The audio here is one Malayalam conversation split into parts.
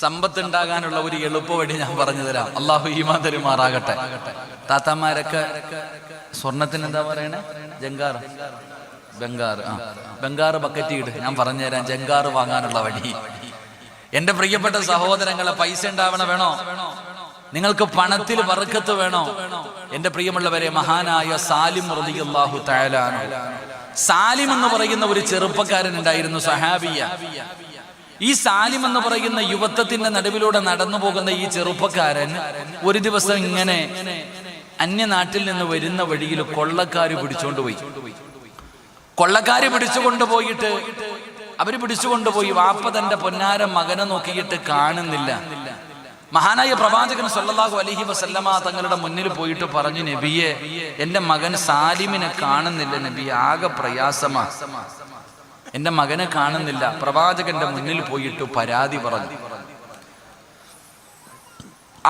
സമ്പത്ത് ഉണ്ടാകാനുള്ള ഒരു എളുപ്പ വഴി ഞാൻ പറഞ്ഞു തരാം. അള്ളാഹു ഈമാൻ തരുമാറാകട്ടെ. താത്താമാരൊക്കെ സ്വർണത്തിന് എന്താ പറയണേ? ജങ്കാർ ബംഗാർ ആ. ബംഗാർ ബക്കറ്റിയിട് ഞാൻ പറഞ്ഞുതരാം ജങ്കാർ വാങ്ങാനുള്ള വഴി. എന്റെ പ്രിയപ്പെട്ട സഹോദരങ്ങളെ പൈസ ഉണ്ടാവണ വേണോ? നിങ്ങൾക്ക് പണത്തിൽ വറുക്കത്ത് വേണോ? എന്റെ പ്രിയമുള്ളവരെ മഹാനായ സാലിം റളിയല്ലാഹു തആലാനു സാലിം എന്ന് പറയുന്ന ഒരു ചെറുപ്പക്കാരൻ ഉണ്ടായിരുന്നു സഹാബിയ. ഈ സാലിം എന്ന് പറയുന്ന യുവത്വത്തിന്റെ നടുവിലൂടെ നടന്നു പോകുന്ന ഈ ചെറുപ്പക്കാരൻ ഒരു ദിവസം ഇങ്ങനെ അന്യനാട്ടിൽ നിന്ന് വരുന്ന വഴിയിൽ കൊള്ളക്കാര് പിടിച്ചോണ്ട് പോയി. കൊള്ളക്കാര് പിടിച്ചുകൊണ്ടുപോയിട്ട് അവർ പിടിച്ചുകൊണ്ടുപോയി വാപ്പ തന്റെ പൊന്നാര മകനെ നോക്കിയിട്ട് കാണുന്നില്ല. മഹാനായ പ്രവാചകൻ സല്ലല്ലാഹു അലൈഹി വസല്ലമ തങ്ങളുടെ മുന്നിൽ പോയിട്ട് പറഞ്ഞു നബിയെ എന്റെ മകൻ സാലിമിനെ കാണുന്നില്ല. നബി ആകെ പ്രയാസമാ. എന്റെ മകനെ കാണുന്നില്ല. പ്രവാചകന്റെ മുന്നിൽ പോയിട്ട് പരാതി പറഞ്ഞു.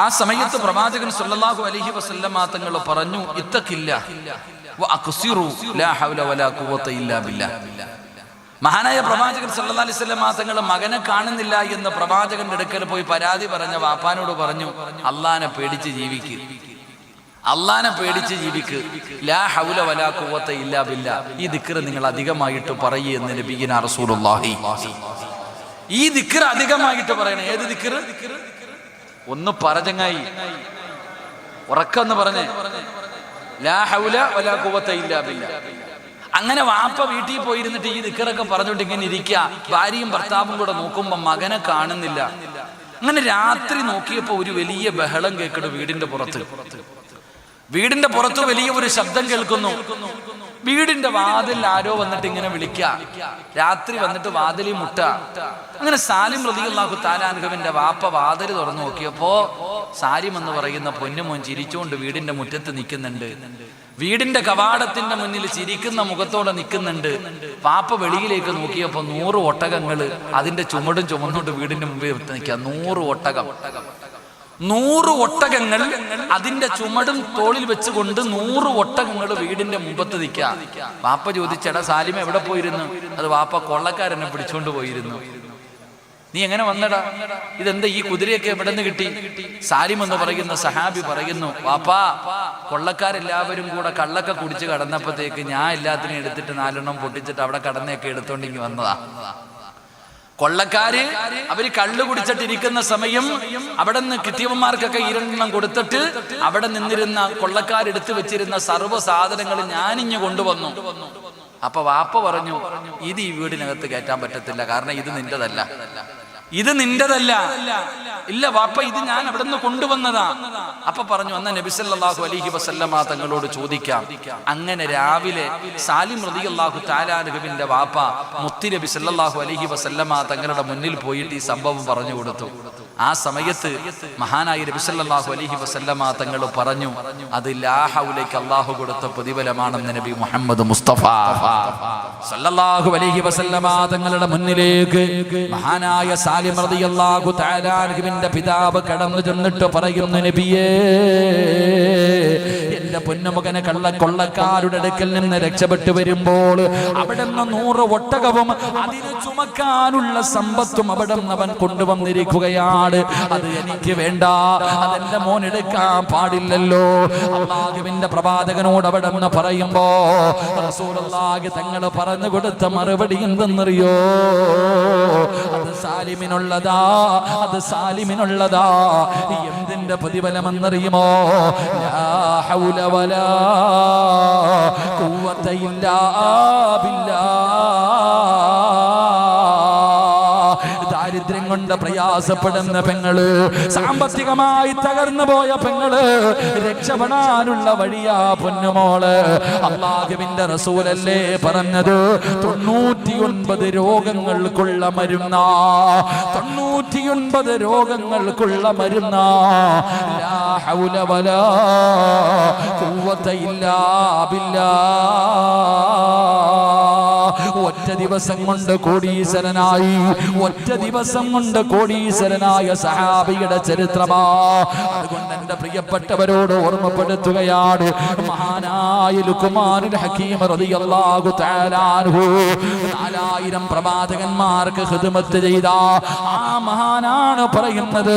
ആ സമയത്ത് പ്രവാചകൻ സല്ലല്ലാഹു അലൈഹി വസല്ലമ തങ്ങൾ പറഞ്ഞു ഇത്തക്കില്ല. മഹാനായ പ്രവാചകൻ സല്ലല്ലാഹു അലൈഹി വസല്ലമ തങ്ങൾ മകനെ കാണുന്നില്ല എന്ന് പ്രവാചകന്റെ അടുക്കൽ പോയി പരാതി പറഞ്ഞ വാപ്പാനോട് പറഞ്ഞു അള്ളാനെ പേടിച്ച് ജീവിക്ക്. അള്ളാനെ പേടിച്ച് ജീവിക്ക്. ലാ ഹൗല വലാ ഖുവത ഇല്ലാ ബില്ലാ. ഈ ദിക്ർ നിങ്ങൾ അധികമായിട്ട് പറയൂ എന്ന് നബിയിന റസൂലുള്ളാഹി. ഈ ദിക്ർ അധികമായിട്ട് പറയണം. ഏത് ദിക്ർ ഒന്ന് പറഞ്ഞങ്ങായി ഉറക്കെന്ന് പറഞ്ഞേ. ലാ ഹൗല വലാ ഖുവത ഇല്ലാ ബില്ലാ. അങ്ങനെ വാപ്പ വീട്ടിൽ പോയിരുന്നിട്ട് ഈ ദിക്കറൊക്കെ പറഞ്ഞുകൊണ്ട് ഇങ്ങനെ ഇരിക്കുക ഭാര്യയും ഭർത്താവും കൂടെ നോക്കുമ്പോ മകനെ കാണുന്നില്ല. അങ്ങനെ രാത്രി നോക്കിയപ്പോ ഒരു വലിയ ബഹളം കേൾക്കുന്നു വീടിന്റെ പുറത്ത്. വീടിന്റെ പുറത്ത് വലിയ ഒരു ശബ്ദം കേൾക്കുന്നു. വീടിന്റെ വാതിൽ ആരോ വന്നിട്ട് ഇങ്ങനെ വിളിക്ക. രാത്രി വന്നിട്ട് വാതിലി മുട്ട. അങ്ങനെ സാലിം പ്രതികളാക്കു താരാനുഭവന്റെ വാപ്പ വാതിൽ തുറന്നു നോക്കിയപ്പോ സാലിം എന്ന് പറയുന്ന പൊന്നുമോൻ ചിരിച്ചുകൊണ്ട് വീടിന്റെ മുറ്റത്ത് നിൽക്കുന്നുണ്ട്. വീടിന്റെ കവാടത്തിന്റെ മുന്നിൽ ചിരിക്കുന്ന മുഖത്തോടെ നിൽക്കുന്നുണ്ട്. പാപ്പ വെളിയിലേക്ക് നോക്കിയപ്പോ നൂറ് ഒട്ടകങ്ങൾ അതിന്റെ ചുമടും ചുമന്നുകൊണ്ട് വീടിന്റെ മുമ്പിൽ നിൽക്കുക നൂറ് ഒട്ടകം. നൂറ് ഒട്ടകങ്ങൾ അതിന്റെ ചുമടും തോളിൽ വെച്ചുകൊണ്ട് നൂറ് ഒട്ടകങ്ങൾ വീടിന്റെ മുമ്പത്ത് നിൽക്കുക. വാപ്പ ചോദിച്ചടാ സാലിമ എവിടെ പോയിരുന്നു? അത് വാപ്പ കൊള്ളക്കാരനെ പിടിച്ചോണ്ട് പോയിരുന്നു. നീ എങ്ങനെ വന്നടാ? ഇതെന്താ ഈ കുതിരയൊക്കെ എവിടെ നിന്ന് കിട്ടി? സാലിം എന്ന് പറയുന്ന സഹാബി പറയുന്നു വാപ്പാ കൊള്ളക്കാരെല്ലാവരും കൂടെ കള്ളൊക്കെ കുടിച്ച് കടന്നപ്പോഴത്തേക്ക് ഞാൻ എല്ലാത്തിനും എടുത്തിട്ട് നാലെണ്ണം പൊട്ടിച്ചിട്ട് അവിടെ കടന്നൊക്കെ എടുത്തോണ്ടിങ്ങി വന്നതാ. കൊള്ളക്കാര് അവർ കള്ളു കുടിച്ചിട്ടിരിക്കുന്ന സമയം അവിടെ നിന്ന് കിട്ടിയവന്മാർക്കൊക്കെ ഇരണ്ടെണ്ണം കൊടുത്തിട്ട് അവിടെ നിന്നിരുന്ന കൊള്ളക്കാരെടുത്തു വെച്ചിരുന്ന സർവ സാധനങ്ങൾ ഞാനിഞ്ഞു കൊണ്ടുവന്നു. അപ്പൊ വാപ്പ പറഞ്ഞു ഇത് ഈ വീടിനകത്ത് കയറ്റാൻ പറ്റത്തില്ല കാരണം ഇത് നിന്റെതല്ല. ഇത് നിന്റെതല്ല. ഇല്ല വാപ്പ ഇത് ഞാൻ അവിടെ നിന്ന് കൊണ്ടുവന്നതാ. അപ്പൊ പറഞ്ഞു അന്ന നബിസല്ലാഹു അലിഹി വസല്ലമ തങ്ങളോട് ചോദിക്കാം അങ്ങനെ രാവിലെ സാലിം റതി അള്ളാഹു താലാനുഹുവിന്റെ വാപ്പ മുത്തി നബി സല്ലല്ലാഹു അലൈഹി വസല്ലമ തങ്ങളുടെ മുന്നിൽ പോയിട്ട് ഈ സംഭവം പറഞ്ഞു കൊടുത്തു. ആ സമയത്ത് മഹാനായ നബി അലഹി വസല്ലമ തങ്ങൾ പറഞ്ഞു അത് ലാഹുലേക്ക് അള്ളാഹു കൊടുത്ത പ്രതിഫലമാണെന്ന് നബി മുഹമ്മദ് മുസ്തഫ. സല്ലല്ലാഹു അലൈഹി വസല്ലമ തങ്ങളുടെ മുന്നിലേക്ക് മഹാനായ സാലിം റളിയല്ലാഹു തആല അൻഹുവിന്റെ പിതാവ് കടന്നു ചെന്നിട്ട് പറയുന്നു നബിയേ എന്റെ പൊന്നുമകനെ കള്ള കൊള്ളക്കാരുടെ അടുക്കൽ നിന്ന് രക്ഷപ്പെട്ടു വരുമ്പോൾ അവിടെ നിന്ന് നൂറ് ഒട്ടകവും അതിന് ചുമക്കാനുള്ള സമ്പത്തും അവിടെ അവൻ കൊണ്ടുവന്നിരിക്കുകയാണ്. അത് എനിക്ക് വേണ്ട. അതെന്റെ മോൻ എടുക്കാൻ പാടില്ലല്ലോ. അള്ളാഹുവിന്റെ പ്രവാചകനോട് അവിടെ നിന്ന് പറയുമ്പോ റസൂലുള്ളാഹി തങ്ങൾ പറഞ്ഞു കൊടുത്ത മറുപടി എന്തെന്നറിയോ? അത് സാലിമിനുള്ളതാ അത് സാലിമിനുള്ളതാ. എന്തിന്റെ പ്രതിഫലമെന്നറിയുമോ? ഹൗല വലാ ഇല്ലാ ബില്ലാ. കൊണ്ട് പ്രയാസപ്പെടുന്ന പെങ്ങൾ സാമ്പത്തികമായി തകർന്നു പോയ പെങ്ങൾ രക്ഷപ്പെടാനുള്ള വഴിയാ പൊന്നുമോൾ. അള്ളാഹുവിന്റെ റസൂലല്ലേ പറഞ്ഞത്? തൊണ്ണൂറ്റിയൊൻപത് രോഗങ്ങൾക്കുള്ള മരുന്ന. തൊണ്ണൂറ്റിയൊൻപത് രോഗങ്ങൾക്കുള്ള മരുന്ന. ഹൗല ബില്ലാ. ഒറ്റ ദിവസം കൊണ്ട് കോടീശ്വരനായി ഒറ്റ ദിവസം കൊണ്ട് കോടീശ്വരനായ സഹാബിയുടെ ചരിത്രമാ. അതുകൊണ്ട് എന്റെ പ്രിയപ്പെട്ടവരോട് ഓർമ്മപ്പെടുത്തുകയാണ് മഹാനായ ലുക്കുമാനിൽ ഹക്കീം റളിയല്ലാഹു തആല അൻഹു. നാലായിരം പ്രവാചകന്മാർക്ക് ഹിദ്മത്ത് ചെയ്ത ആ മഹാനാണ് പറയുന്നത്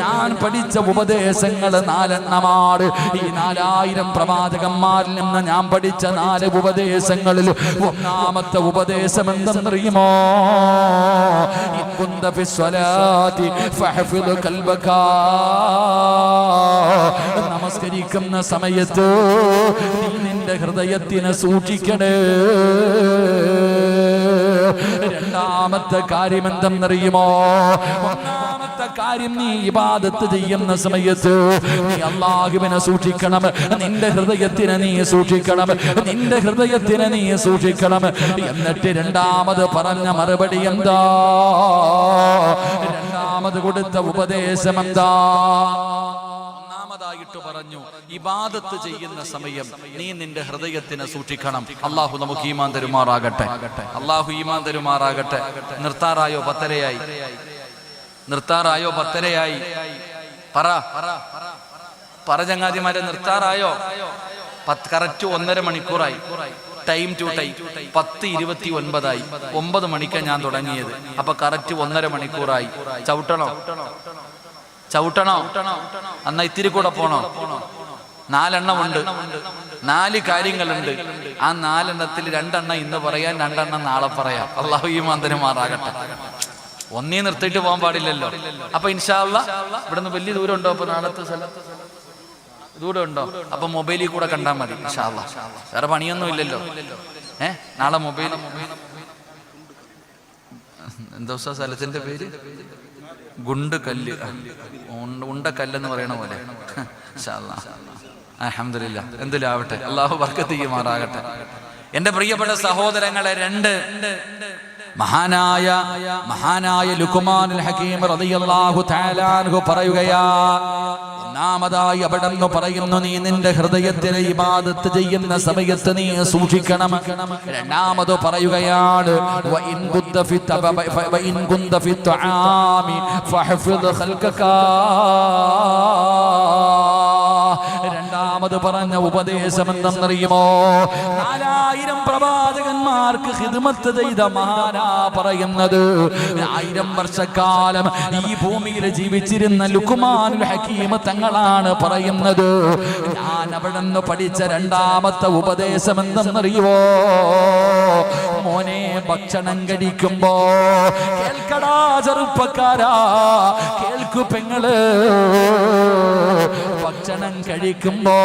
ഞാൻ പഠിച്ച ഉപദേശങ്ങൾ നാലെണ്ണമാണ്. ഈ നാലായിരം പ്രവാചകന്മാരിൽ നിന്ന് ഞാൻ പഠിച്ച നാല് ഉപദേശങ്ങളിൽ ഒന്നാമത്തെ ഉപദേശം എന്തെന്നറിയുമോ നമസ്കരിക്കുന്ന സമയത്ത് നീ നിന്റെ ഹൃദയത്തിനെ സൂക്ഷിക്കണേ. രണ്ടാമത്തെ കാര്യം എന്തെന്നറിയുമോ കാര്യം നീ ഇബാദത്ത് ചെയ്യുന്ന സമയത്ത് നീ അള്ളാഹുവിനെ സൂക്ഷിക്കണം. നിന്റെ ഹൃദയത്തിനെ നീ സൂക്ഷിക്കണം. നിന്റെ ഹൃദയത്തിനെ നീ സൂക്ഷിക്കണം. എന്നിട്ട് രണ്ടാമത് പറഞ്ഞ മറുപടി എന്താ? രണ്ടാമത് കൊടുത്ത ഉപദേശം എന്താ? ഒന്നാമതായിട്ട് പറഞ്ഞു ഇബാദത്ത് ചെയ്യുന്ന സമയം നീ നിന്റെ ഹൃദയത്തിനെ സൂക്ഷിക്കണം. അള്ളാഹു നമുക്ക് ഈമാൻ തരുമാറാകട്ടെ. അള്ളാഹു ഈമാൻ തരുമാറാകട്ടെ. നിർത്താറായോ പത്തരയായി? നിർത്താറായോ? പത്തരയായി. പറ. പറ ചങ്ങാതിമാരെ നിർത്താറായോ? പത്ത് കറക്റ്റ് ഒന്നര മണിക്കൂറായി. Time to time. പത്ത് ഇരുപത്തി ഒൻപതായി. ഒമ്പത് മണിക്കാണ് ഞാൻ തുടങ്ങിയത്. അപ്പൊ കറക്റ്റ് ഒന്നര മണിക്കൂറായി. ചവിട്ടണോ? ചവിട്ടണോ? എന്നാ ഇത്തിരി കൂടെ പോണോ? നാലെണ്ണം ഉണ്ട്. നാല് കാര്യങ്ങളുണ്ട്. ആ നാലെണ്ണത്തിൽ രണ്ടെണ്ണം ഇന്ന് പറയാൻ രണ്ടെണ്ണം നാളെ പറയാം. അള്ളാഹു ഈ മന്ദിരമാറാകട്ടെ ഒന്നേ നിർത്തിയിട്ട് പോകാൻ പാടില്ലല്ലോ. അപ്പൊ ഇൻഷാല്ല ഇവിടുന്ന് വലിയ ദൂരം ഉണ്ടോ അപ്പൊ നാളത്തെ സ്ഥലം? ദൂരം ഉണ്ടോ അപ്പൊ മൊബൈലിൽ കൂടെ കണ്ടാൽ മതി ഇൻഷാല്ല വേറെ പണിയൊന്നും ഇല്ലല്ലോ. ഏ? നാളെ മൊബൈൽ എന്തോ സ്ഥലത്തിന്റെ പേര്? ഗുണ്ട് കല്ല്. ഉണ്ട- കല്ലെന്ന് പറയണ പോലെ. അഹമ്മദില്ല എന്തിലാവട്ടെ അള്ളാഹു വർക്കത്തേക്ക് മാറാകട്ടെ എന്റെ പ്രിയപ്പെട്ട സഹോദരങ്ങളെ രണ്ട് മഹാനായ മഹാനായ ലുക്കുമാൻ ഹക്കീം റളിയല്ലാഹു തആല അൻഹു പറയുകയാ ഒന്നാമതായി അവിടെ നിന്ന് പറയുന്നു നീ നിന്റെ ഹൃദയത്തിലെ ഇബാദത്ത് ചെയ്യുന്ന സമയത്ത് നീ സൂക്ഷിക്കണം. രണ്ടാമത് പറയുകയാണ് രണ്ടാമത് പറഞ്ഞ ഉപദേശം എന്തെന്നറിയുമോ? നാലായിരം പ്രവാചകന്മാർക്ക് ഹിദ്മത്ത് ചെയ്ത മഹാനാ പറയുന്നത്. ആയിരം വർഷക്കാലം ഈ ഭൂമിയിൽ ജീവിച്ചിരുന്ന ലുക്കുമാൻ ഹക്കീം തങ്ങളാണ് പറയുന്നത്. ഞാൻ അവിടെ നിന്ന് പഠിച്ച രണ്ടാമത്തെ ഉപദേശം എന്തെന്നറിയോ മോനെ ഭക്ഷണം കഴിക്കുമ്പോ കേൾക്കടാ ചെറുപ്പക്കാരാ കേൾക്കു പെങ്ങൾ. ഭക്ഷണം കഴിക്കുമ്പോ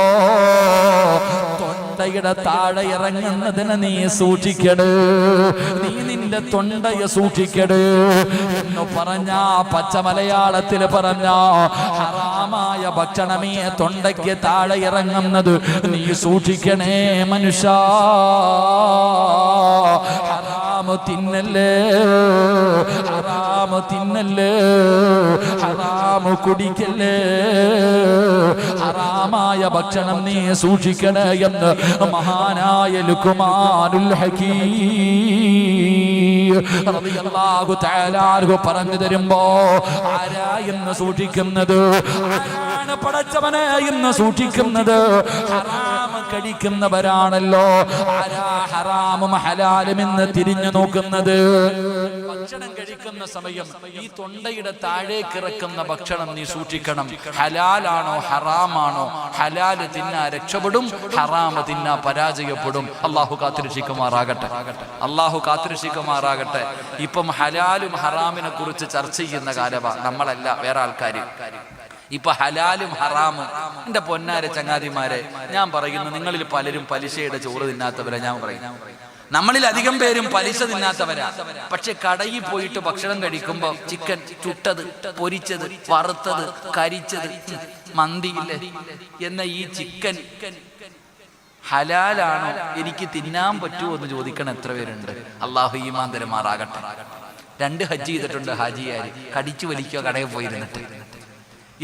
തൊണ്ടയുടെ താഴെ ഇറങ്ങുന്നതിനെ നീ സൂക്ഷിക്കണേ നീ നിന്റെ തൊണ്ടയെ സൂക്ഷിക്കണേ എന്ന് പറഞ്ഞ പച്ച മലയാളത്തിൽ പറഞ്ഞ ഹറാമായ ഭക്ഷണമേ തൊണ്ടയ്ക്ക് താഴെ ഇറങ്ങുന്നത് നീ സൂക്ഷിക്കണേ മനുഷ്യ. ഹറാമ് തിന്നല്ലേ? ഹറാമ തിന്നല്ലേ? ഹറാമ കുടിക്കല്ലേ? ഹറാമായ ഭക്ഷണം നീ സൂക്ഷിക്കണേ എന്ന് മഹാനായ ലുക്കുമാനുൽ ഹക്കീം പറഞ്ഞു തരുമ്പോ ആരാ എന്ന് സൂക്ഷിക്കുന്നത്? പടച്ചവനെ എന്ന് സൂക്ഷിക്കുന്നത്? ഹറാം കഴിക്കുന്നവരാണല്ലോ. ആരാ ഹറാമും ഹലാലും എന്ന് തിരിഞ്ഞു നോക്കുന്നത്? ഭക്ഷണം കഴിക്കുന്ന സമയം ഈ തൊണ്ടയുടെ താഴേക്ക് ഇറക്കുന്ന ഭക്ഷണം നീ സൂക്ഷിക്കണം. ഹലാലാണോ ഹറാമാണോ? ഹലാൽ തിന്നാ രക്ഷപ്പെടും ഹറാമ് തിന്നാ പരാജയപ്പെടും. അള്ളാഹു കാത്തിരക്ഷിക്കുമാറാകട്ടെ. അള്ളാഹു കാത്തിരക്ഷിക്കുമാറാകട്ടെ. ഇപ്പം ഹലാലും ഹറാമിനെ കുറിച്ച് ചർച്ച ചെയ്യുന്ന കാലമാണ് നമ്മളല്ല വേറെ ആൾക്കാർ ഇപ്പൊ ഹലാലും ഹറാമും. എന്റെ പൊന്നാര ചങ്ങാതിമാരെ ഞാൻ പറയുന്നു നിങ്ങളിൽ പലരും പലിശയുടെ ചോറ് തിന്നാത്തവരെ ഞാൻ പറയുന്നു. നമ്മളിൽ അധികം പേരും പലിശ തിന്നാത്തവരാ. പക്ഷെ കടയിൽ പോയിട്ട് ഭക്ഷണം കഴിക്കുമ്പോ ചിക്കൻ ചുട്ടത് പൊരിച്ചത് വറുത്തത് കരിച്ചത് മന്തി മന്തിയില്ലേ എന്ന ഈ ചിക്കൻ ഹലാലാണോ എനിക്ക് തിന്നാൻ പറ്റുമോ എന്ന് ചോദിക്കണം എത്ര പേരുണ്ട്? അള്ളാഹു ഈമാൻ തരുമാറാകട്ടെ. രണ്ട് ഹജ്ജ് ചെയ്തിട്ടുണ്ട് ഹാജിയാര്. കടിച്ചു വലിക്കോ കടയിൽ പോയിരുന്നിട്ട്.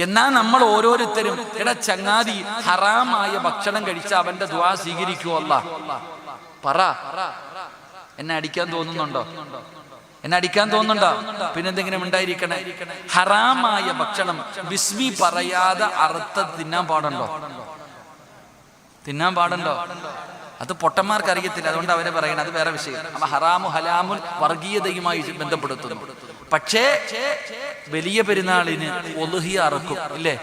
എന്നാ നമ്മൾ ഓരോരുത്തരും എടാ ചങ്ങാതി ഹറാമായ ഭക്ഷണം കഴിച്ച അവന്റെ ദ്വാ സ്വീകരിക്കുമോ അല്ല. പറ. എന്നെ അടിക്കാൻ തോന്നുന്നുണ്ടോ? എന്നെ അടിക്കാൻ തോന്നുന്നുണ്ടോ? പിന്നെന്തെങ്കിലും ഉണ്ടായിരിക്കണേ? ഹറാമായ ഭക്ഷണം ബിസ്മി പറയാതെ അർത്ഥം തിന്നാൻ പാടുണ്ടോ? തിന്നാൻ പാടുണ്ടോ? അത് പൊട്ടന്മാർക്ക് അറിയത്തില്ല അതുകൊണ്ട് അവരെ പറയണം അത് വേറെ വിഷയം. അപ്പൊ ഹറാമു ഹലാമുൽ വർഗീയതയുമായി ബന്ധപ്പെടുത്തുന്നു. പക്ഷേ വലിയ പെരുന്നാളിന് ഒലുഹി അറക്കും ഇല്ലേ?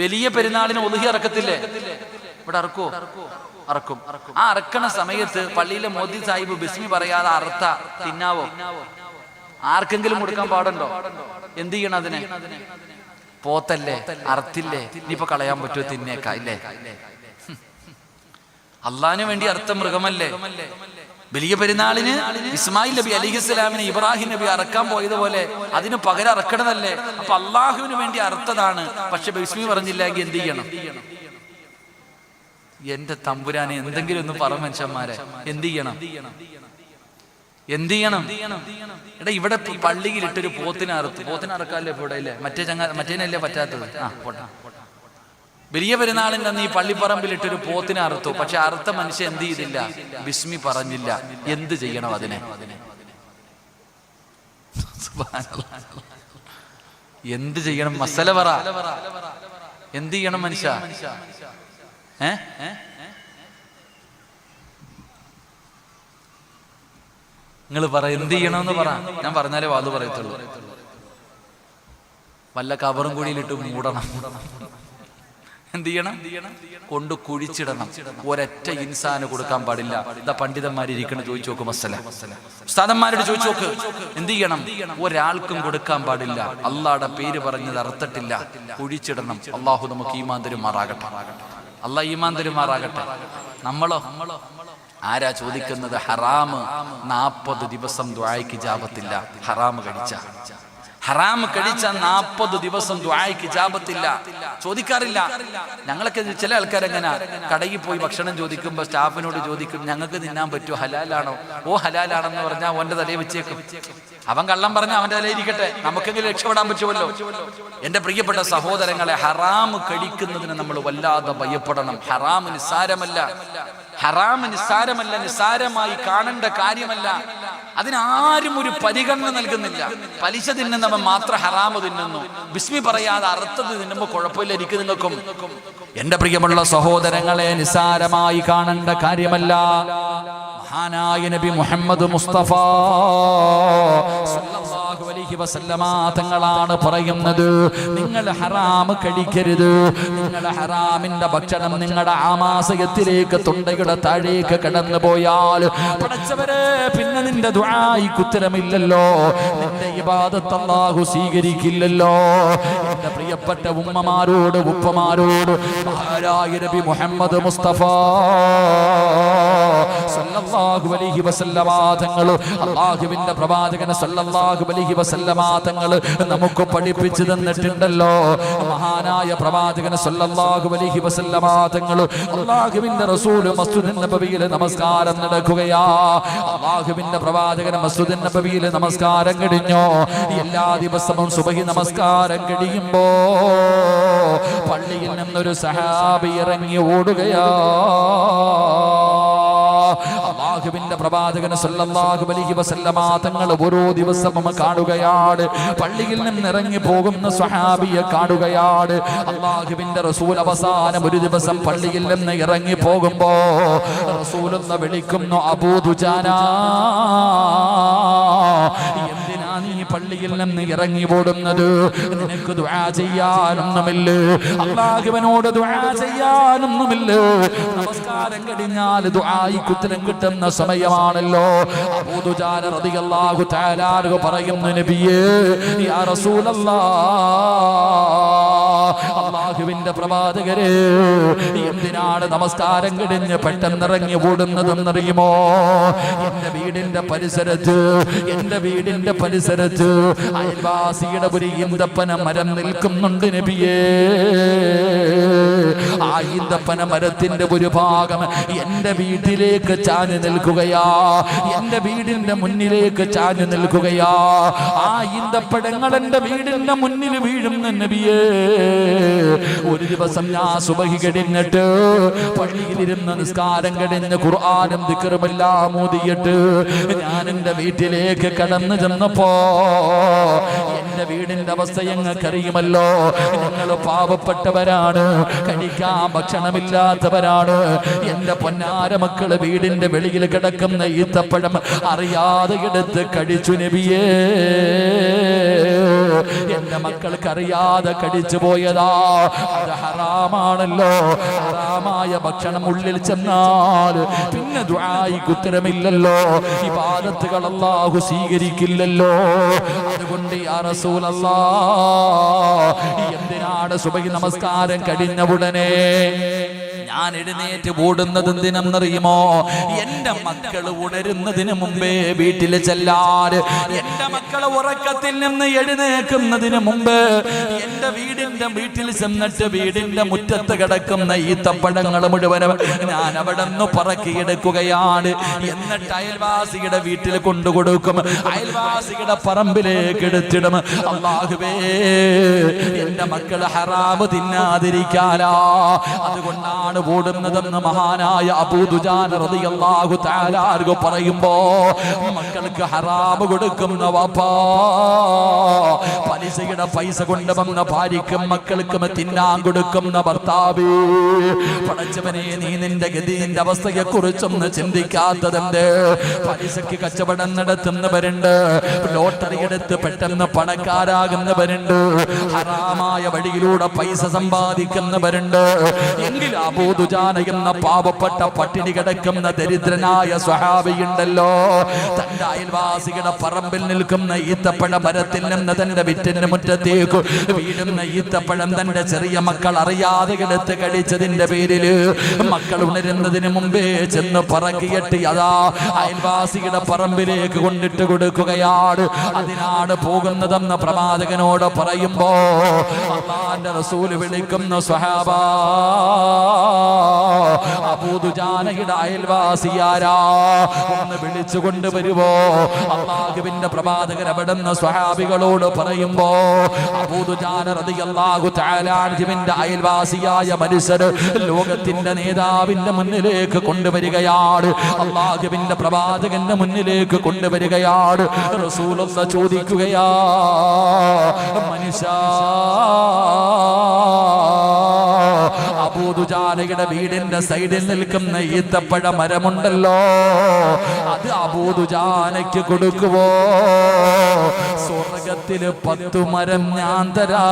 വലിയ പെരുന്നാളിന് ഒലുഹി അറക്കത്തില്ലേ? ഇവിടെ അറക്കോ അറക്കും. ആ അറക്കണ സമയത്ത് പള്ളിയിലെ മോദി സാഹിബ് ബിസ്മി പറയാതെ അറുത്ത തിന്നാവോ? ആർക്കെങ്കിലും കൊടുക്കാൻ പാടുണ്ടോ? എന്ത് ചെയ്യണം അതിനെ? പോത്തല്ലേ? അറുത്തില്ലേ? ഇനിയിപ്പോ കളയാൻ പറ്റുമോ തിന്നേക്കാ ഇല്ലേ? അള്ളാഹിന് വേണ്ടി അർത്ഥം മൃഗമല്ലേ? വലിയ പെരുന്നാളിന് ഇസ്മായിൽ നബി അലിഹി ഇസ്ലാമിന് ഇബ്രാഹിം നബി അറക്കാൻ പോയതുപോലെ അതിന് പകരം അറക്കണതല്ലേ? അപ്പൊ അള്ളാഹുവിന് വേണ്ടി അർത്ഥതാണ് പക്ഷെ ബിസ്മി പറഞ്ഞില്ലെങ്കിൽ എന്ത് ചെയ്യണം? എന്റെ തമ്പുരാനെ എന്തെങ്കിലും ഒന്ന് പറ മനുഷ്യന്മാരെ. എന്ത് ചെയ്യണം? എന്ത് ചെയ്യണം? എടാ ഇവിടെ പള്ളിയിൽ ഇട്ടൊരു പോത്തിനെ അറുത്ത്. പോത്തിനെ അറക്കാല്ലേ ഇപ്പൊ ഇവിടെ ഇല്ലേ? മറ്റേ ചങ്ങ മറ്റേനല്ലേ പറ്റാത്തത്? ആ പോട്ടെ. വലിയ പെരുന്നാളിന്റെ അന്ന് ഈ പള്ളിപ്പറമ്പിൽ ഇട്ടൊരു പോത്തിനെ അറുത്തു. പക്ഷെ അറുത്ത മനുഷ്യൻ എന്ത് ചെയ്തില്ല? ബിസ്മി പറഞ്ഞില്ല. എന്ത് ചെയ്യണം അതിനെ. എന്ത് ചെയ്യണം? മസല പറ. എന്ത് ചെയ്യണം മനുഷ്യ? നിങ്ങൾ പറ എന്ത് ചെയ്യണമെന്ന് പറ. ഞാൻ പറഞ്ഞാലേ വാത് പറയത്തുള്ളൂ. വല്ല കവറും മൂടണം മൂടണം. എന്ത് ചെയ്യണം? കൊണ്ട് കുഴിച്ചിടണം. ഒരൊറ്റ ഇൻസാന് കൊടുക്കാൻ പാടില്ല. ഇതാ പണ്ഡിതന്മാരിയ്ക്കണം ചോദിച്ചു നോക്കും മസല സ്ഥാനന്മാരോട് ചോദിച്ചു നോക്ക്. എന്ത് ചെയ്യണം? ഒരാൾക്കും കൊടുക്കാൻ പാടില്ല. അള്ളാടെ പേര് പറഞ്ഞത് അർത്ഥട്ടില്ല കുഴിച്ചിടണം. അള്ളാഹു നമുക്ക് ഈമാൻ തരുമാറാകട്ടെ. അള്ളാഹ് ഈമാൻ തരുമാറാകട്ടെ. നമ്മളോ? ആരാ ചോദിക്കുന്നത്? ഹറാമ് നാപ്പത് ദിവസം ദ്വായ്ക്ക് ജാപത്തില്ല ഹറാമ് കഴിച്ച. ഹറാമ് കഴിച്ച നാൽപ്പത് ദിവസം ദ്വായ്ക്ക് ജാപത്തില്ല ചോദിക്കാറില്ല. ഞങ്ങളൊക്കെ ചില ആൾക്കാരെങ്ങനെ കടയിൽ പോയി ഭക്ഷണം ചോദിക്കുമ്പോൾ സ്റ്റാഫിനോട് ചോദിക്കും ഞങ്ങൾക്ക് തിന്നാൻ പറ്റുമോ? ഹലാലാണോ? ഓ ഹലാലാണെന്ന് പറഞ്ഞാൽ ഓന്റെ തലയിൽ വെച്ചേക്കും. അവൻ കള്ളം പറഞ്ഞ അവന്റെ തലയിൽ ഇരിക്കട്ടെ. നമുക്കെങ്കിലും രക്ഷപ്പെടാൻ പറ്റുമല്ലോ. എന്റെ പ്രിയപ്പെട്ട സഹോദരങ്ങളെ ഹറാമ് കഴിക്കുന്നതിന് നമ്മൾ വല്ലാതെ ഭയപ്പെടണം. ഹറാമ് നിസ്സാരമല്ല. ഹറാമ് നിസ്സാരമല്ല നിസ്സാരമായി കാണേണ്ട കാര്യമല്ല. അതിനാരും ഒരു പരിഗണന നൽകുന്നില്ല. പലിശ തിന്നുന്നവൻ മാത്രം ഹറാമ് തിന്നുന്നു. ബിസ്മി പറയാതെ അറുത്തത് തിന്നുമ്പോൾ കുഴപ്പമില്ല എനിക്ക് നിങ്ങൾക്കും. എന്റെ പ്രിയമുള്ള സഹോദരങ്ങളെ നിസ്സാരമായി കാണേണ്ട കാര്യമല്ല. മഹാനായ നബി മുഹമ്മദ് മുസ്തഫ സല്ലല്ലാഹു അലൈഹി വസല്ലമാങ്ങളാണ് പറയുന്നത്. നിങ്ങൾ ഹറാം കഴിക്കരുത്. നിങ്ങൾ ഹറാമിന്റെ ഭക്ഷണം നിങ്ങളുടെ ആമാശയത്തിലേക്ക് തൊണ്ടയുടെ താഴേക്ക് കടന്നു പോയാൽ പടച്ചവരെ പിന്നെ നിന്റെ ദുആയിക്ക് ഉത്തരമില്ലല്ലോ. നിന്റെ ഇബാദത്ത് അല്ലാഹു സ്വീകരിക്കില്ലല്ലോ. എന്റെ പ്രിയപ്പെട്ട ഉമ്മമാരോട് ഉപ്പമാരോട് നബി മുഹമ്മദ് മുസ്തഫ സല്ലല്ലാഹു അലൈഹി വസല്ലമ തങ്ങൾ അല്ലാഹുവിന്റെ പ്രവാചകൻ സല്ലല്ലാഹു അലൈഹി വസല്ലമ തങ്ങൾ നമുക്ക് പഠിപ്പിച്ചു തന്നിട്ടുണ്ടല്ലോ. മഹാനായ പ്രവാചകൻ സല്ലല്ലാഹു അലൈഹി വസല്ലമാതങ്ങൾ അല്ലാഹുവിന്റെ റസൂൽ മസ്ജിദ് നബവിയിൽ നമസ്കാരം നടക്കുകയാ. അല്ലാഹുവിന്റെ പ്രവാചകൻ മസ്ജിദ് നബവിയിൽ നമസ്കാരം കഴിഞ്ഞോ. എല്ലാ ദിവസവും സുബഹി നമസ്കാരം കഴിയുമ്പോ പള്ളിയിൽ നിന്നൊരു സഹാബി ഇറങ്ങി ഓടുകയാ. അള്ളാഹുവിന്റെ പ്രവാചകന് സല്ലല്ലാഹു അലൈഹി വസല്ലമ തങ്ങൾ ഓരോ ദിവസവും കാണുകയാണ്. പള്ളിയിൽ നിന്ന് ഇറങ്ങി പോകുന്ന സ്വഹാബിയെ കാണുകയാണ്. അള്ളാഹുവിന്റെ റസൂൽ അവസാനം ഒരു ദിവസം പള്ളിയിൽ നിന്ന് ഇറങ്ങി പോകുമ്പോ റസൂൽ എന്ന് വിളിക്കുന്നു അബൂദുജാന പള്ളിയിൽ നിന്ന് ഇറങ്ങി ഓടുന്നത്. നിനക്ക് ദുആ ചെയ്യാനൊന്നുമില്ല. അള്ളാഹുവിനോട് ദുആ ചെയ്യാനൊന്നുമില്ല. നമസ്കാരം കഴിഞ്ഞാൽ ദുആയിക്ക് ഉത്തരം കിട്ടുന്ന സമയമാണല്ലോ. അബൂദുജാന റളിയല്ലാഹു തആല പറയുന്നു നബിയേ യാ റസൂലല്ലാഹ് അള്ളാഹുവിന്റെ പ്രവാചകരെ എന്തിനാണ് നമസ്കാരം കിടിഞ്ഞ് പെട്ടെന്ന് ഇറങ്ങി ഓടുന്നതെന്നറിയുമോ? എന്റെ വീടിന്റെ പരിസരത്ത് എന്റെ വീടിന്റെ പരിസരത്ത് അയൽവാസിയുടെ ഒരു ഈന്തപ്പന മരം നിൽക്കുന്നുണ്ട് നബിയേ. ആ ഈന്തപ്പന മരത്തിന്റെ ഒരു ഭാഗം എന്റെ വീട്ടിലേക്ക് ചാഞ്ഞു നിൽക്കുകയാ. എന്റെ വീടിന്റെ മുന്നിലേക്ക് ചാഞ്ഞു നിൽക്കുകയാ. ആ ഈന്തപ്പഴങ്ങൾ എന്റെ വീടിന്റെ മുന്നിൽ വീഴുന്ന നബിയേ. ഒരു ദിവസം ഞാൻ സുബഹി കഴിഞ്ഞിട്ട് പള്ളിയിലിരുന്ന് നിസ്കാരം കഴിഞ്ഞ് ഖുർആാനും ദിക്കറുമെല്ലാം ഊതിയിട്ട് ഞാൻ എന്റെ വീട്ടിലേക്ക് കടന്നു ചെന്നപ്പോ എന്റെ വീടിന്റെ അവസ്ഥ ഞങ്ങൾക്കറിയുമല്ലോ ഞങ്ങൾ പാവപ്പെട്ടവരാണ് കഴിക്കാൻ ഭക്ഷണമില്ലാത്തവരാണ്. എന്റെ പൊന്നാര മക്കൾ വീടിന്റെ വെളിയിൽ കിടക്കുന്ന ഈത്തപ്പഴം അറിയാതെ എടുത്ത് കഴിച്ചു നബിയേ. എന്റെ മക്കൾക്ക് അറിയാതെ കടിച്ചു പോയതാ. അത് ഹറാമാണല്ലോ. ഹറാമായ ഭക്ഷണം ഉള്ളിൽ ചെന്നാൽ പിന്നെ ദുആയി ഉത്തരമില്ലല്ലോ. ഈ പാദത്തുകൾ അല്ലാഹു സ്വീകരിക്കില്ലല്ലോ. അതുകൊണ്ട് എന്തിനാണ് സുബഹി നമസ്കാരം കഴിഞ്ഞ ഉടനെ? ഞാൻ എഴുന്നേറ്റ് ഓടുന്നത് എന്തിനെന്നറിയുമോ? എന്റെ മക്കൾ ഉണരുന്നതിന് മുമ്പേ വീട്ടിൽ ചെല്ലാറ്. എന്റെ മക്കളെ ഉറക്കത്തിൽ നിന്ന് എഴുന്നേക്കുന്നതിന് മുമ്പ് എന്റെ വീടിന്റെ വീട്ടിൽ ചെന്നിട്ട് വീടിന്റെ മുറ്റത്ത് കിടക്കുന്ന ഈ തപ്പടങ്ങൾ മുഴുവനും ഞാൻ അവിടെ നിന്ന് പറക്കിയെടുക്കുകയാണ്. എന്നിട്ട് അയൽവാസിയുടെ വീട്ടിൽ കൊണ്ടുകൊടുക്കും. അയൽവാസിയുടെ പറമ്പിലേക്ക് എടുത്തിടും. അള്ളാഹുവേ എന്റെ മക്കൾ ഹറാമ് തിന്നാതിരിക്കാനാ. അതുകൊണ്ടാണ് ഓടുന്നതെന്ന് മഹാനായ തആല ആർഗോ പറയുമ്പോ മക്കൾക്ക് ഹറാമ് കൊടുക്കുന്ന വാപ്പാ പലിശയുടെ പൈസ കൊണ്ടുവന്ന ഭാര്യക്കും മക്കൾക്കും തിന്നാൻ കൊടുക്കുന്ന ഭർത്താവ് പടച്ചവനെ നീ നിന്റെ ഗതിന്റെ അവസ്ഥയെ കുറിച്ചൊന്ന് ചിന്തിക്കാത്തതെന്ത്? പലിശക്ക് കച്ചവടം നടത്തുന്നവരുണ്ട് ലോട്ടറി എടുത്ത് പെട്ടെന്ന് പണക്കാരാകുന്നവരുണ്ട് ഹറാമായ വഴിയിലൂടെ പൈസ സമ്പാദിക്കുന്നവരുണ്ട്. എങ്കിൽ അബൂദുജാന എന്ന പാവപ്പെട്ട പട്ടിണി കിടക്കുന്ന ദരിദ്രനായ സ്വഹാബിയുണ്ടല്ലോ തന്റെ അയൽവാസികളുടെ പറമ്പിൽ നിൽക്കുന്ന ഈത്തപ്പഴ മരത്തിൽ നിന്ന് തന്റെ വിറ്റിന്റെ മുറ്റത്തേക്ക് വീഴുന്ന ഈത്തപ്പഴം തന്റെ ചെറിയ മക്കൾ അറിയാതെ കിടത്ത് കഴിച്ചതിന്റെ പേരിൽ മക്കൾ ഉണരുന്നതിന് മുമ്പേ ചെന്ന് പറക്കിയിട്ട് അതാ അയൽവാസിയുടെ പറമ്പിലേക്ക് കൊണ്ടിട്ട് കൊടുക്കുകയാണ്. അതിനാണ് പോകുന്നതെന്ന് പ്രവാചകനോട് പറയുമ്പോ റസൂൽ വിളിക്കുന്ന സ്വഹാബാ അബൂദുജാനയുടെ അയൽവാസിയാരാ? ഒന്ന് വിളിച്ചു കൊണ്ടുവരുവോ അള്ളാഹുവിന്റെ പ്രവാചകൻ അവിടെ നിന്ന് സ്വഹാബികളോട് പറയുമ്പോ അബൂദുജാന റളിയല്ലാഹു തആല അയൽവാസിയായ മനുഷ്യർ ലോകത്തിന്റെ നേതാവിന്റെ മുന്നിലേക്ക് കൊണ്ടുവരികയാണ്. അള്ളാഹുവിന്റെ പ്രവാചകന്റെ മുന്നിലേക്ക് കൊണ്ടുവരികയാണ്. റസൂലുള്ള ചോദിക്കുകയാ മനുഷ്യ അബൂദുജാനയുടെ വീടിന്റെ സൈഡിൽ നിൽക്കുന്ന ഈത്തപ്പഴ മരമുണ്ടല്ലോ. അത് അബൂദുജാനയ്ക്ക് കൊടുക്കുവോ? സ്വർഗത്തിൽ പത്തു മരം ഞാൻ തരാ.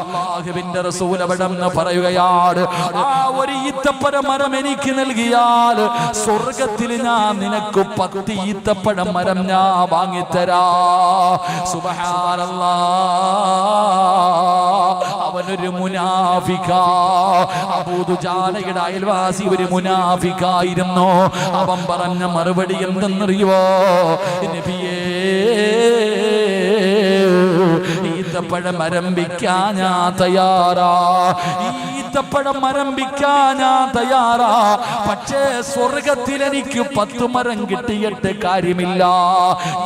അള്ളാഹുവിന്റെ അവിടെ പറയുകയാണ് ആ ഒരു ഈത്തപ്പഴ മരം എനിക്ക് നൽകിയാൽ സ്വർഗത്തിൽ ഞാൻ നിനക്ക് പത്ത് ഈത്തപ്പഴ മരം ഞാൻ വാങ്ങിത്തരാ. സുബഹാനല്ലാ. അവനൊരു മുനാഫിക അബൂദുജാലയുടെ അയൽവാസി ഒരു മുനാഫിക്കായിരുന്നു. അവൻ പറഞ്ഞ മറുപടി എന്തെന്നറിയോ നബിയേ ഈത്തപ്പഴം മരംഭിക്കാൻ ഞാൻ തയ്യാറാ. ഈത്തപ്പഴം മരംഭിക്കാൻ ഞാൻ തയ്യാറാ. പക്ഷേ സ്വർഗത്തിൽ എനിക്ക് പത്തു മരം കിട്ടിയിട്ട് കാര്യമില്ല.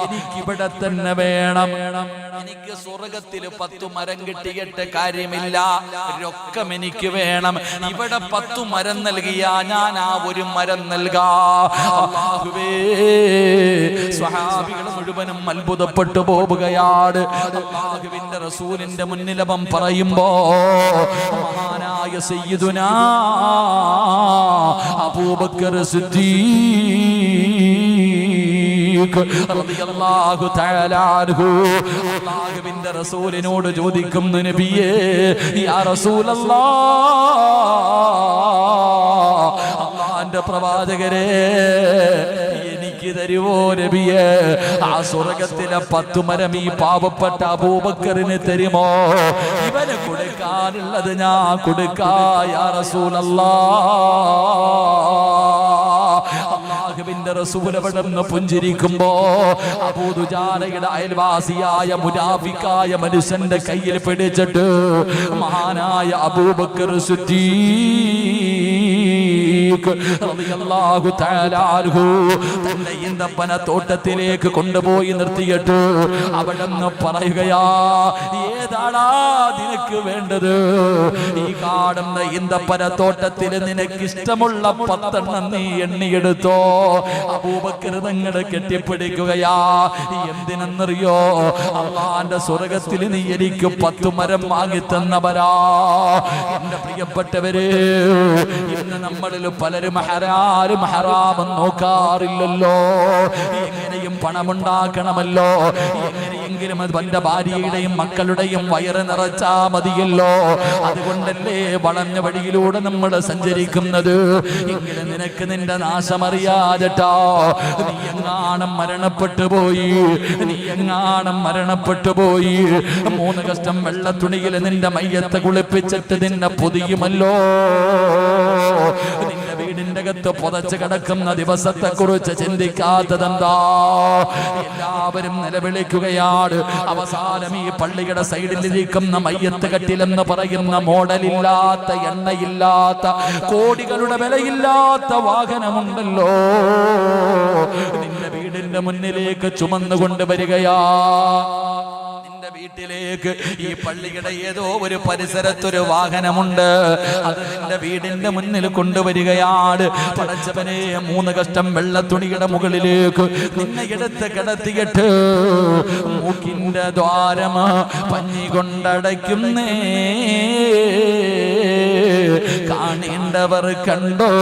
എനിക്കിവിടെ തന്നെ വേണം. എനിക്ക് സ്വർഗത്തിൽ പത്തു മരം കിട്ടിയിട്ട് കാര്യമില്ല. രൊക്കം എനിക്ക് വേണം. ഇവിടെ പത്തു മരം നൽകിയാ ഞാൻ ആ ഒരു മരം നൽകാ. സ്വഹാബികൾ മുഴുവനും അത്ഭുതപ്പെട്ടു പോവുകയാണ്. റസൂലിന്റെ മുന്നിലവം പറയുമ്പോ മഹാനായ സയ്യിദുനാ അബൂബക്കർ അല്ലാഹുവിന്റെ റസൂലിനോട് ചോദിക്കുന്നു നബിയേ യാ റസൂലല്ലാഹ് അള്ളാന്റെ പ്രവാചകരെ എനിക്ക് തരുവോ നബിയെ? ആ സ്വർഗത്തിലെ പത്തു മരം ഈ പാവപ്പെട്ട അബൂബക്കറിന് തരുമോ? ഇവന് കൊടുക്കാനുള്ളത് ഞാൻ കൊടുക്കായ റസൂലല്ലാ. അള്ളാഹുവിന്റെ നിന്ന് പുഞ്ചിരിക്കുമ്പോ അബൂദുജാനയുടെ അയൽവാസിയായ മുനാഫിക്കായ മനുഷ്യന്റെ കയ്യിൽ പിടിച്ചിട്ട് മഹാനായ അബൂബക്കർ സുദ്ദീഖ് സിദ്ദീഖ് തആല തോട്ടത്തിലേക്ക് കൊണ്ടുപോയി നിർത്തിയിട്ട്. അവിടെ നിന്ന് പറയുകയാ ഏതാടാ നിനക്ക് വേണ്ടത്? ഈ കാണുന്ന ഈന്തപ്പന തോട്ടത്തിൽ നിനക്ക് ഇഷ്ടമുള്ള പത്തെണ്ണം നീ എണ്ണിയെടുത്തോ. അബൂബക്കർ തങ്ങളെ കെട്ടിപ്പിടിക്കുകയാ. എന്തിനെന്നറിയോ? അള്ളാന്റെ സ്വർഗത്തിൽ നീ എനിക്ക് പത്തു മരം വാങ്ങി തന്നവരാ എന്റെ പ്രിയപ്പെട്ടവര് ഇന്ന് നമ്മളിൽ പലരും ഹരാരും ഹറാമം നോക്കാറില്ലല്ലോ. എങ്ങനെയും പണമുണ്ടാക്കണമല്ലോ. എങ്ങനെയെങ്കിലും അത് തന്റെ ഭാര്യയുടെയും മക്കളുടെയും വയറ് നിറച്ചാ മതിയല്ലോ. അതുകൊണ്ടല്ലേ വളഞ്ഞ വഴിയിലൂടെ നമ്മൾ സഞ്ചരിക്കുന്നത്? ഇങ്ങനെ നിനക്ക് നിന്റെ നാശമറിയാതെട്ടോ. നീ എങ്ങാണം മരണപ്പെട്ടു പോയി? നീ എങ്ങാണം മരണപ്പെട്ടു പോയി? മൂന്ന് കഷ്ടം വെള്ള തുണിയിൽ നിന്റെ മയ്യത്തെ കുളിപ്പിച്ചിട്ട് നിന്നെ പൊതിയുമല്ലോ. നിന്റെ അകത്ത് പുതച്ച് കിടക്കുന്ന ദിവസത്തെ കുറിച്ച് ചിന്തിക്കാത്തതെന്താ? എല്ലാവരും നിലവിളിക്കുകയാണ്. അവസാനം ഈ പള്ളിയുടെ സൈഡിലിരിക്കുന്ന മയ്യത്ത് കട്ടിലെന്ന് പറയുന്ന മോഡലില്ലാത്ത എണ്ണയില്ലാത്ത കോടികളുടെ വിലയില്ലാത്ത വാഹനമുണ്ടല്ലോ. നിന്റെ വീടിന്റെ മുന്നിലേക്ക് ചുമന്നുകൊണ്ട് വരികയാ. വീട്ടിലേക്ക്. ഈ പള്ളിയുടെ ഏതോ ഒരു പരിസരത്തൊരു വാഹനമുണ്ട്. അത് നിന്റെ വീടിന്റെ മുന്നിൽ കൊണ്ടുവരികയാണ്. പടച്ചവനെ മൂന്ന് കഷ്ടം വെള്ള തുണിയുടെ മുകളിലേക്ക് നിന്നെ എടുത്ത് കിടത്തിയിട്ട് മൂക്കിന്റെ ദ്വാരം പഞ്ഞി കൊണ്ടടയ്ക്കുന്നേ. കാണേണ്ടവർ കണ്ടോ?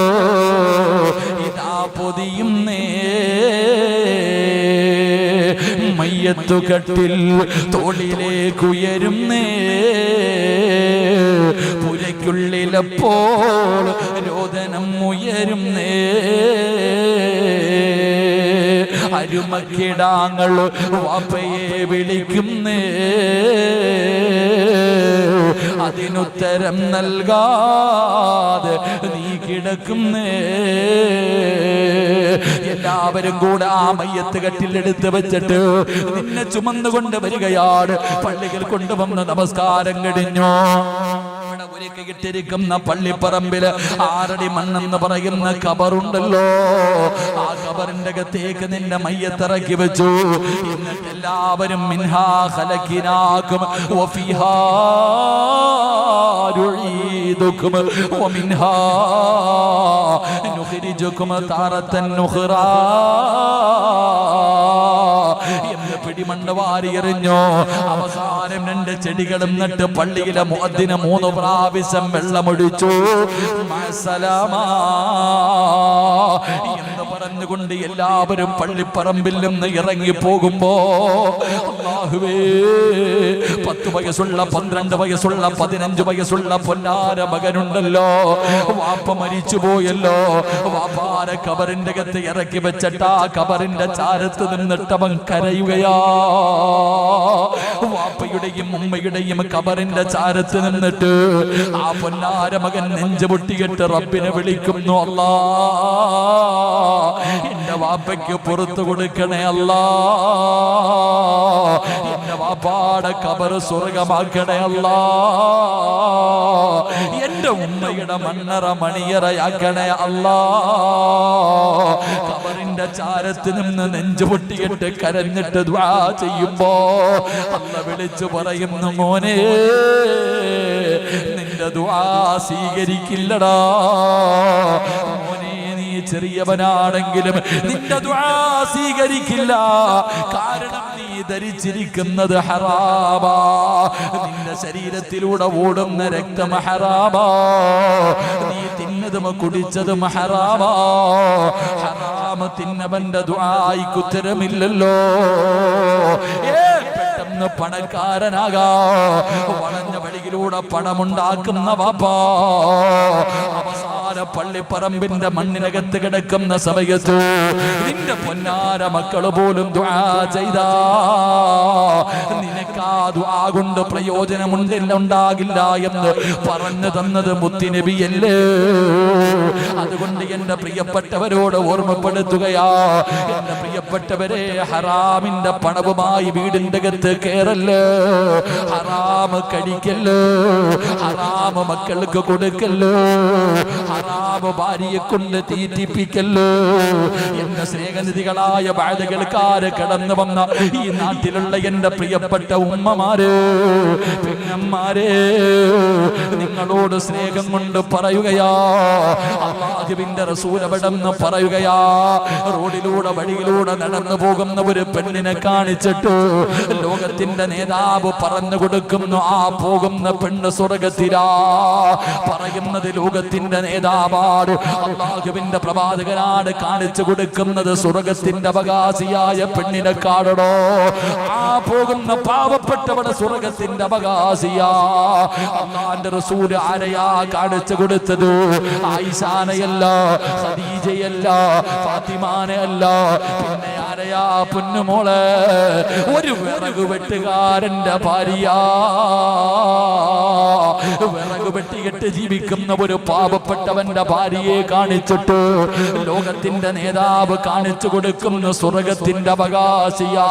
ഇതാ പൊതിയുന്നേ. മയ്യത്തു കട്ടിൽ തോളിലേക്കുയരുന്നേ പുരയ്ക്കുള്ളിലപ്പോൾ രോദനം ഉയരുന്നേ. അരുമക്കിടാങ്ങൾ വാപ്പയെ വിളിക്കുന്നേ. അതിനുത്തരം നൽകാതെ നീ കിടക്കുന്നേ. എല്ലാവരും കൂടെ ആ മയ്യത്ത് കട്ടിലെടുത്ത് വെച്ചിട്ട് നിന്നെ ചുമന്നുകൊണ്ട് വരികയാണ്. പള്ളികൾ കൊണ്ടുവന്ന് നമസ്കാരം കഴിഞ്ഞു. ഒരുക്കിയിട്ടിരിക്കുന്ന പള്ളിപ്പറമ്പിൽ ആറടി മണ്ണെന്ന് പറയുന്ന കബറുണ്ടല്ലോ. ആ കബറിന്റെ അകത്തേക്ക് നിന്റെ മയ്യത്തിറക്കി വെച്ചു. എന്നിട്ട് എല്ലാവരും മിൻഹാ ഖലഖിനാകും വഫിഹാ എന്ന് പിടിമണ്ണ് വാരി എറിഞ്ഞോ അവസാനം രണ്ട് ചെടികളും നട്ട് പള്ളിയിലെ മുഅദ്ദിന് മൂന്ന് പ്രാവശ്യം വെള്ളമൊഴിച്ചു. എന്ന് പറഞ്ഞുകൊണ്ട് എല്ലാവരും പള്ളിപ്പറമ്പിൽ നിന്ന് ഇറങ്ങി പോകുമ്പോ പത്ത് വയസ്സുള്ള പന്ത്രണ്ട് വയസ്സുള്ള പതിനഞ്ച് വയസ്സുള്ള പൊന്നാര മകനുണ്ടല്ലോ. വാപ്പ മരിച്ചു പോയല്ലോ. വാപ്പാര കബറിന്റെ അകത്ത് ഇറക്കി വെച്ചിട്ട് ആ കബറിന്റെ ചാരത്ത് നിന്നിട്ടവൻ കരയുകയാ. വാപ്പയുടെയും ഉമ്മയുടെയും കബറിന്റെ ചാരത്ത് നിന്നിട്ട് ആ പൊന്നാര മകൻ നെഞ്ചു പൊട്ടിയിട്ട് റബ്ബിനെ വിളിക്കുന്നു അല്ലാ വാപ്പയ്ക്ക് പുറത്തു കൊടുക്കണേ അല്ല. എന്റെ വാപ്പാടെ കബർ സ്വർഗമാക്കണേ അല്ല. എന്റെ ഉമ്മയുടെ മണ്ണറ മണിയറയാക്കണേ അല്ല. കബറിന്റെ ചാരത്ത് നിന്ന് നെഞ്ചു പൊട്ടിയിട്ട് കരഞ്ഞിട്ട് ദ്വാ ചെയ്യുമ്പോ അല്ല വിളിച്ചു പറയുന്നു മോനെ നിന്റെ ദ്വാ സ്വീകരിക്കില്ലടാ. ചെറിയവനാണെങ്കിലും നിന്റെ സ്വീകരിക്കില്ല. കാരണം നീ ധരിച്ചിരിക്കുന്നത് ഹറാബാ. നിന്റെ ശരീരത്തിലൂടെ ഓടുന്ന രക്തം ഹറാബാ. നീ തിന്നതും കുടിച്ചതും ഹറാബാ. ഹറാമ തിന്നവന്റെ ദ്വായിക്ക് ഉത്തരമില്ലല്ലോ. പെട്ടെന്ന് പണക്കാരനാകാ. വളഞ്ഞ വഴിയിലൂടെ പണമുണ്ടാക്കുന്ന വാപ്പാ. അവസാന പള്ളിപ്പറമ്പിന്റെ മണ്ണിനകത്ത് കിടക്കുന്ന സമയത്ത് നിന്റെ പൊന്നാര മക്കൾ പോലും ദ്വാ ചെയ്താ. നിനക്കാ കൊണ്ട് പ്രയോജനമുണ്ടില്ല ഉണ്ടാകില്ല എന്ന് പറഞ്ഞു തന്നത് മുത്തിനബിയല്ലേ? അതുകൊണ്ട് എന്റെ പ്രിയപ്പെട്ടവരോട് ഓർമ്മപ്പെടുത്തുകയാ. എന്റെ പ്രിയപ്പെട്ടവരെ ഹറാമിന്റെ പണവുമായി വീടിന്റെ അകത്ത് കയറല്ലേ ഹറാമ് കടിക്കല്ലോ? ഹറാമ് മക്കൾക്ക് കൊടുക്കല്ലോ? ഹറാമ് ഭാര്യയെ കൊണ്ട് തീറ്റിപ്പിക്കല്ലോ എന്റെ സ്നേഹനിധികളായ ബാധകൾക്കാര് കടന്നു വന്ന ഈ നാട്ടിലുള്ള എന്റെ പ്രിയപ്പെട്ട ഉമ്മമാര് പെങ്ങന്മാരെ നിങ്ങളോട് സ്നേഹം കൊണ്ട് പറയുകയാ. അള്ളാഹുവിന്റെ റസൂലവിടെന്ന് പറയുകയാ. റോഡിലൂടെ വഴിയിലൂടെ നടന്നു പോകുന്ന ഒരു പെണ്ണിനെ കാണിച്ചിട്ട് ലോകത്തിന്റെ നേതാവ് പറഞ്ഞു കൊടുക്കുന്നു ആ പോകുന്ന പെണ്ണ് സ്വർഗത്തിലാ പറയുന്നത് ലോകത്തിന്റെ നേതാവാണ് അള്ളാഹുവിന്റെ പ്രവാചകനാണ് കാണിച്ചു കൊടുക്കുന്നത് സ്വർഗത്തിന്റെ അവകാശിയായ പെണ്ണിനെ കാണണോ ആ പോകുന്ന പാവപ്പെട്ടവട സ്വർഗത്തിന്റെ അവകാശിയാ. അള്ളാന്റെ റസൂൽ ആരെയാ കാണിച്ചു കൊടുത്തത്? ആയിഷാനയല്ല ഖദീജയല്ല ഫാത്തിമാനയല്ല. പിന്നെ ആരെയാ പൊന്നുമോളെ? ഒരു വിറക് വെട്ടുകാരന്റെ ഭാര്യ. വിറക് വെട്ടിയിട്ട് ജീവിക്കുന്ന ഒരു പാവപ്പെട്ടവന്റെ ഭാര്യയെ കാണിച്ചിട്ട് ലോകത്തിന്റെ നേതാവ് കാണിച്ചു കൊടുക്കുന്ന സ്വർഗത്തിന്റെ അവകാശിയാ.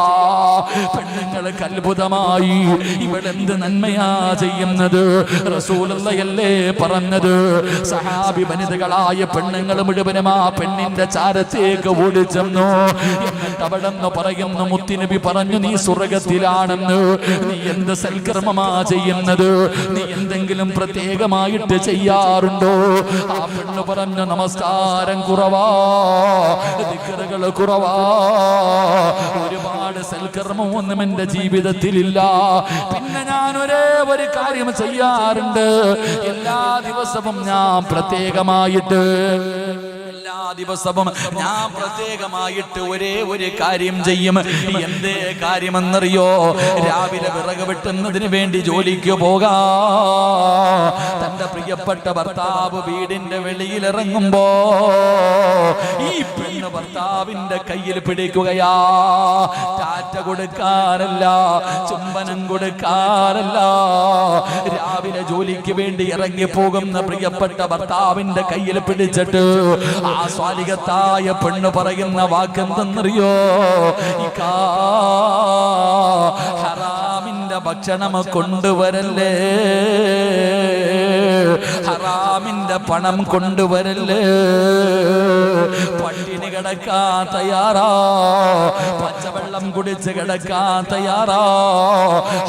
പെണ്ണുങ്ങൾക്ക് അത്ഭുതമായി ഇവളെന്ത് നന്മയാ ചെയ്യുന്നത്? റസൂലല്ലേ പറഞ്ഞത്? സഹാബി വനിതകളായ പെണ്ണുങ്ങൾ മുഴുവനും ആ പെണ്ണിന്റെ ചാരത്തേക്ക് ഓടിച്ചെന്നു. എന്നിട്ട് പറയുന്ന പറയുന്നു മുത്തിനബി പറഞ്ഞു നീ സ്വർഗത്തിലാണെന്ന്. നീ എന്ത് സൽക്കർമ്മമാ ചെയ്യുന്നത്? നീ എന്തെങ്കിലും പ്രത്യേകമായിട്ട് ചെയ്യാറുണ്ടോ? ആ പെണ്ണ് പറഞ്ഞ നമസ്കാരം കുറവാ. കുറവാ. ഒരുപാട് സൽക്കർമ്മമൊന്നും എന്റെ ജീവിതത്തിലില്ല. പിന്നെ ഞാൻ ഒരേ ഒരു കാര്യം ചെയ്യാറുണ്ട്. എല്ലാ ദിവസവും ഞാൻ പ്രത്യേകമായിട്ട് ദിവസവും ഞാൻ പ്രത്യേകമായിട്ട് ഒരേ ഒരു കാര്യം ചെയ്യും. എന്തേ കാര്യമെന്നറിയോ? രാവിലെ വിറക് വെട്ടുന്നതിന് വേണ്ടി ജോലിക്ക് പോകാ. തന്റെ പ്രിയപ്പെട്ട ഭർത്താവ് വീടിന്റെ വെളിയിൽ ഇറങ്ങുമ്പോ ഈ പെണ്ണ് ഭർത്താവിന്റെ കയ്യിൽ പിടിക്കുകയാ. ടാറ്റ കൊടുക്കാറല്ല ചുംബനം കൊടുക്കാറല്ല രാവിലെ ജോലിക്ക് വേണ്ടി ഇറങ്ങി പോകുന്ന പ്രിയപ്പെട്ട ഭർത്താവിന്റെ കയ്യിൽ പിടിച്ചിട്ട് ആ സ്വാലികത്തായ പെണ്ണ് പറയുന്ന വാക്കെന്തെന്നറിയോ? ഇക്കാ ഭക്ഷണം കൊണ്ടുവരല്ലേ? ഹറാമിന്റെ പണം കൊണ്ടുവരല്ലേ? പട്ടിണി കിടക്കാൻ തയ്യാറാ. പച്ചവെള്ളം കുടിച്ച് കിടക്കാൻ തയ്യാറാ.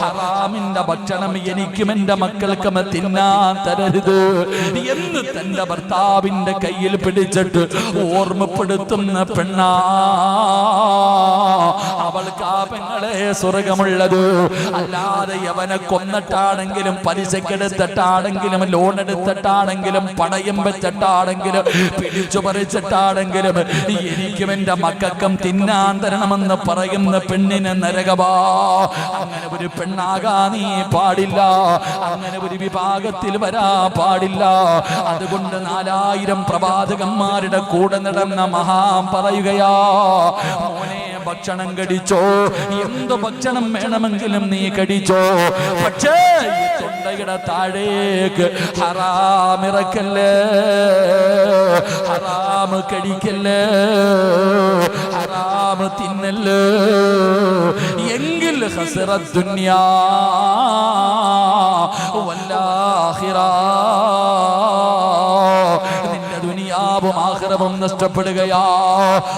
ഹറാമിന്റെ ഭക്ഷണം എനിക്കും എന്റെ മക്കൾക്കും തിന്നാൻ തരരുത്. എന്ന് തന്റെ ഭർത്താവിന്റെ കയ്യിൽ പിടിച്ചിട്ട് ഓർമ്മപ്പെടുത്തുന്ന പെണ്ണാ. അവൾക്ക് ആ പെങ്ങളെ സ്വർഗമുള്ളത്. അല്ലാതെ അവനെ കൊന്നിട്ടാണെങ്കിലും പലിശക്കെടുത്തിട്ടാണെങ്കിലും ലോൺ എടുത്തിട്ടാണെങ്കിലും പണയം വെച്ചിട്ടാണെങ്കിലും പിടിച്ചു പറിച്ചിട്ടാണെങ്കിലും എനിക്കും എന്റെ മക്കൾക്കും തിന്നാൻ തരണമെന്ന് പറയുന്ന പെണ്ണിനെ നരകവാ. അങ്ങനെ ഒരു പെണ്ണാകാ നീ പാടില്ല. അങ്ങനെ ഒരു വിഭാഗത്തിൽ വരാ പാടില്ല. അതുകൊണ്ട് നാലായിരം പ്രവാചകന്മാരുടെ കൂടെ നടന്ന മഹാ പറയുകയാ മോനെ ഭക്ഷണം കടിച്ചോ എന്ത് ഭക്ഷണം വേണമെങ്കിലും നീ കടിച്ചോ പക്ഷേ ഈ തൊണ്ടയുടെ താഴേക്ക് ഹറാമിറക്കല്ലേ ഹറാമ് കടിക്കല്ലേ ഹറാമ് തിന്നല്ലേ? എങ്കിൽ ഹസറ ദുന്യാ വല്ലാഹിറ. നിന്റെ ദുനിയാവും ആഹ്റവും നഷ്ടപ്പെടുകയാ.